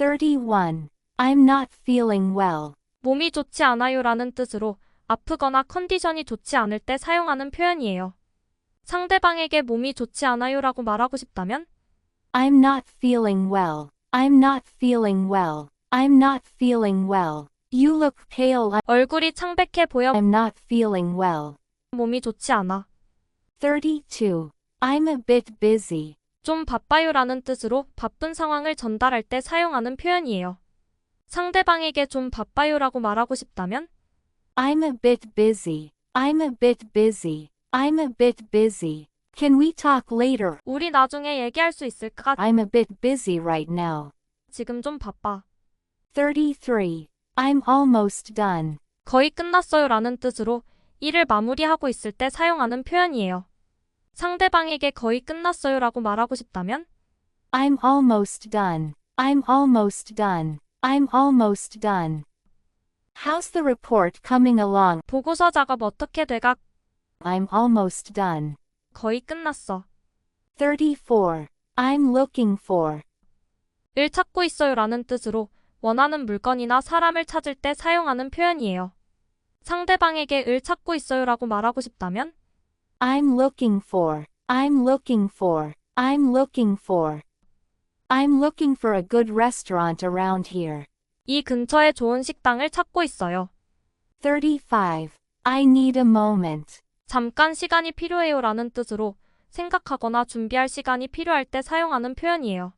31. I'm not feeling well. 몸이 좋지 않아요라는 뜻으로 아프거나 컨디션이 좋지 않을 때 사용하는 표현이에요. 상대방에게 몸이 좋지 않아요라고 말하고 싶다면 I'm not feeling well. I'm not feeling well. I'm not feeling well. You look pale. 얼굴이 창백해 보여 I'm not feeling well. 몸이 좋지 않아. 32. I'm a bit busy. 좀 바빠요라는 뜻으로 바쁜 상황을 전달할 때 사용하는 표현이에요. 상대방에게 좀 바빠요라고 말하고 싶다면 I'm a bit busy. I'm a bit busy. I'm a bit busy. Can we talk later? 우리 나중에 얘기할 수 있을까? I'm a bit busy right now. 지금 좀 바빠. 33. I'm almost done. 거의 끝났어요라는 뜻으로 일을 마무리하고 있을 때 사용하는 표현이에요. 상대방에게 거의 끝났어요 라고 말하고 싶다면 I'm almost done. I'm almost done. I'm almost done. How's the report coming along? 보고서 작업 어떻게 돼가? I'm almost done. 거의 끝났어. 34. I'm looking for. 일 찾고 있어요 라는 뜻으로 원하는 물건이나 사람을 찾을 때 사용하는 표현이에요. 상대방에게 을 찾고 있어요 라고 말하고 싶다면 I'm looking for. I'm looking for. I'm looking for. I'm looking for a good restaurant around here. 이 근처에 좋은 식당을 찾고 있어요. 35. I need a moment. 잠깐 시간이 필요해요 라는 뜻으로 생각하거나 준비할 시간이 필요할 때 사용하는 표현이에요.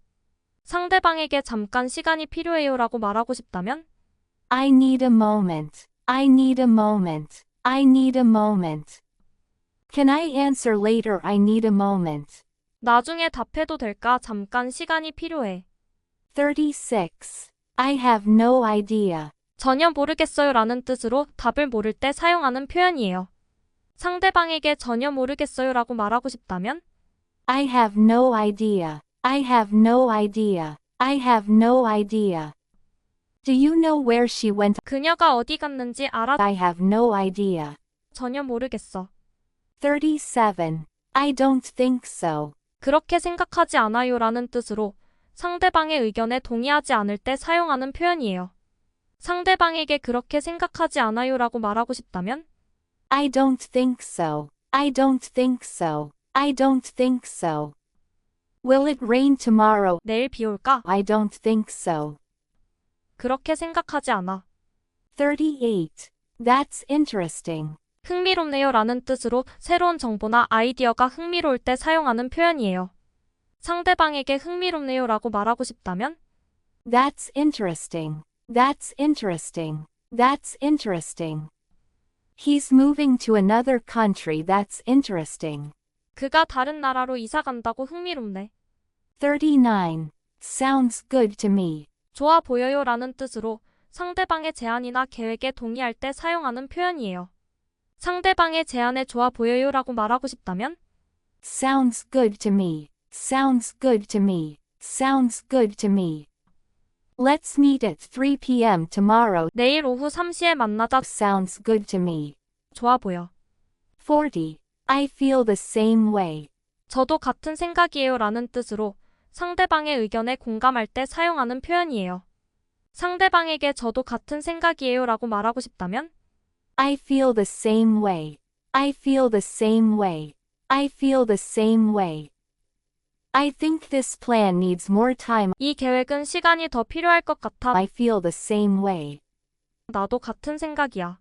상대방에게 잠깐 시간이 필요해요 라고 말하고 싶다면 I need a moment. I need a moment. I need a moment. Can I answer later? I need a moment. 나중에 답해도 될까? 잠깐 시간이 필요해. 36. I have no idea. 전혀 모르겠어요 라는 뜻으로 답을 모를 때 사용하는 표현이에요. 상대방에게 전혀 모르겠어요 라고 말하고 싶다면 I have no idea. I have no idea. I have no idea. Do you know where she went? 그녀가 어디 갔는지 알아? I have no idea. 전혀 모르겠어. 37. I don't think so. 그렇게 생각하지 않아요 라는 뜻으로 상대방의 의견에 동의하지 않을 때 사용하는 표현이에요. 상대방에게 그렇게 생각하지 않아요 라고 말하고 싶다면 I don't think so. I don't think so. I don't think so. Will it rain tomorrow? 내일 비 올까? I don't think so. 그렇게 생각하지 않아. 38. That's interesting. 흥미롭네요 라는 뜻으로 새로운 정보나 아이디어가 흥미로울 때 사용하는 표현이에요. 상대방에게 흥미롭네요 라고 말하고 싶다면 That's interesting. That's interesting. That's interesting. He's moving to another country. That's interesting. 그가 다른 나라로 이사 간다고 흥미롭네. 39. Sounds good to me. 좋아 보여요 라는 뜻으로 상대방의 제안이나 계획에 동의할 때 사용하는 표현이에요. 상대방의 제안에 좋아 보여요라고 말하고 싶다면 Sounds good to me. Sounds good to me. Sounds good to me. Let's meet at 3 p.m. tomorrow. 내일 오후 3시에 만나자 Sounds good to me. 좋아 보여. 40. I feel the same way. 저도 같은 생각이에요 라는 뜻으로 상대방의 의견에 공감할 때 사용하는 표현이에요. 상대방에게 저도 같은 생각이에요 라고 말하고 싶다면 I feel the same way. I feel the same way. I feel the same way. I think this plan needs more time. 이 계획은 시간이 더 필요할 것 같아. I feel the same way. 나도 같은 생각이야.